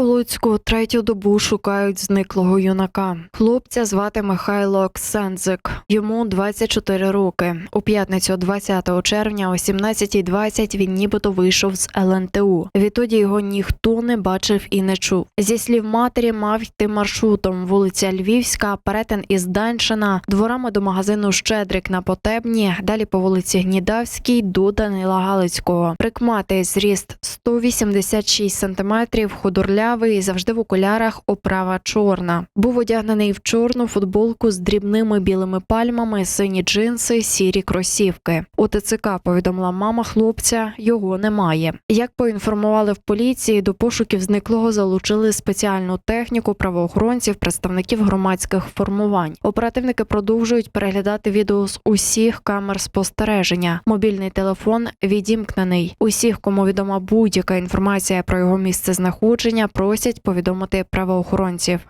У Луцьку третю добу шукають зниклого юнака. Хлопця звати Михайло Ксензик. Йому 24 роки. У п'ятницю 20 червня о 17.20 він нібито вийшов з ЛНТУ. Відтоді його ніхто не бачив і не чув. Зі слів матері, мав йти маршрутом вулиця Львівська, перетин із Даншина, дворами до магазину Щедрик на Потебні, далі по вулиці Гнідавській до Данила Галицького. Прикмати зріст 186 худорлявий, завжди в окулярах, оправа чорна. Був одягнений в чорну футболку з дрібними білими пальмами, сині джинси, сірі кросівки. У ТЦК повідомила мама хлопця, його немає. Як поінформували в поліції, до пошуків зниклого залучили спеціальну техніку правоохоронців, представників громадських формувань. Оперативники продовжують переглядати відео з усіх камер спостереження. Мобільний телефон відімкнений. Усіх, кому відома будь-яка інформація про його місце знаходження, просять повідомити правоохоронців.